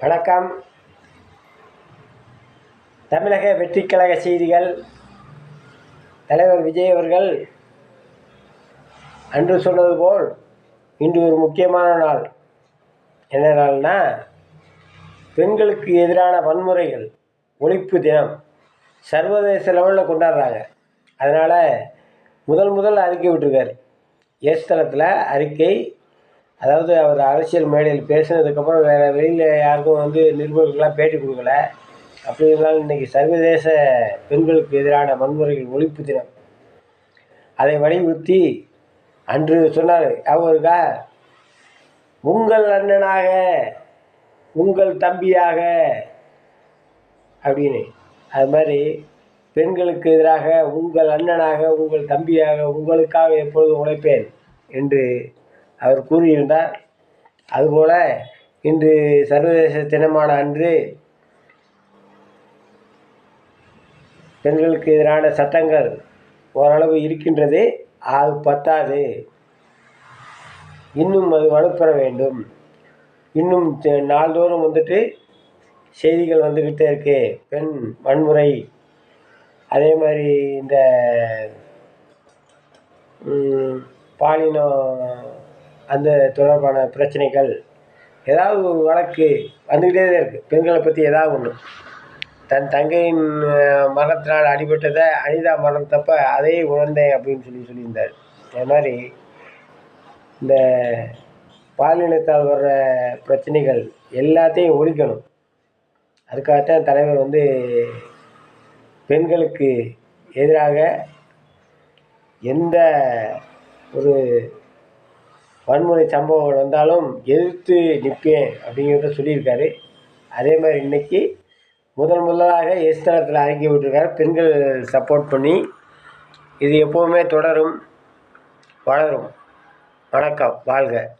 வணக்கம். தமிழக வெற்றிக்கழக செய்திகள். தலைவர் விஜய் அவர்கள் அன்று சொன்னது போல் இன்று ஒரு முக்கியமான நாள். என்ன நாள்னா பெண்களுக்கு எதிரான வன்முறைகள் ஒழிப்பு தினம் சர்வதேச லெவலில் கொண்டாடுறாங்க. அதனால் முதல் முதல் அறிக்கை விட்டுருக்காரு. எஸ் தளத்தில் அறிக்கை அதாவது அவர் அரசியல் மேடையில் பேசினதுக்கப்புறம் வேறு வெளியில் யாருக்கும் வந்து நிருபர்களுக்கெல்லாம் பேட்டி கொடுக்கல. அப்படி இருந்தாலும் இன்றைக்கி சர்வதேச பெண்களுக்கு எதிரான வன்முறைகள் ஒழிப்பு தினம். அதை வலியுறுத்தி அன்று சொன்னார் அவருக்கா உங்கள் அண்ணனாக உங்கள் தம்பியாக அப்படின்னு. அது மாதிரி பெண்களுக்கு எதிராக உங்கள் அண்ணனாக உங்கள் தம்பியாக உங்களுக்காக எப்பொழுதும் உழைப்பேன் என்று அவர் கூறியிருந்தார். அதுபோல இன்று சர்வதேச தினமான அன்று பெண்களுக்கு எதிரான சட்டங்கள் ஓரளவு இருக்கின்றது. அது பத்தாது. இன்னும் அது வலுப்பெற வேண்டும். இன்னும் நாள்தோறும் வந்துட்டு செய்திகள் வந்துக்கிட்டே இருக்கு. பெண் வன்முறை. அதே மாதிரி இந்த பாலினம் அந்த தொடர்பான பிரச்சனைகள் ஏதாவது ஒரு வழக்கு வந்துக்கிட்டே தான் இருக்குது பெண்களை பற்றி ஏதாவது ஒன்று தன் தங்கையின் மரணத்தினால் அடிபட்டதை அனிதா மரணத்தப்ப அதையே உணர்ந்தேன் அப்படின்னு சொல்லி சொல்லியிருந்தார். அது மாதிரி இந்த பாலினத்தால் வர்ற பிரச்சனைகள் எல்லாத்தையும் ஒழிக்கணும். அதுக்காகத்தான் தலைவர் வந்து பெண்களுக்கு எதிராக எந்த ஒரு வன்முறை சம்பவங்கள் வந்தாலும் எதிர்த்து நிற்பேன் அப்படிங்கிறத சொல்லியிருக்காரு. அதே மாதிரி இன்னைக்கு முதல் முதலாக எஸ்தலத்தில் அறங்கி விட்டுருக்காரு. பெண்கள் சப்போர்ட் பண்ணி இது எப்போவுமே தொடரும் வளரும். வணக்கம். வாழ்க.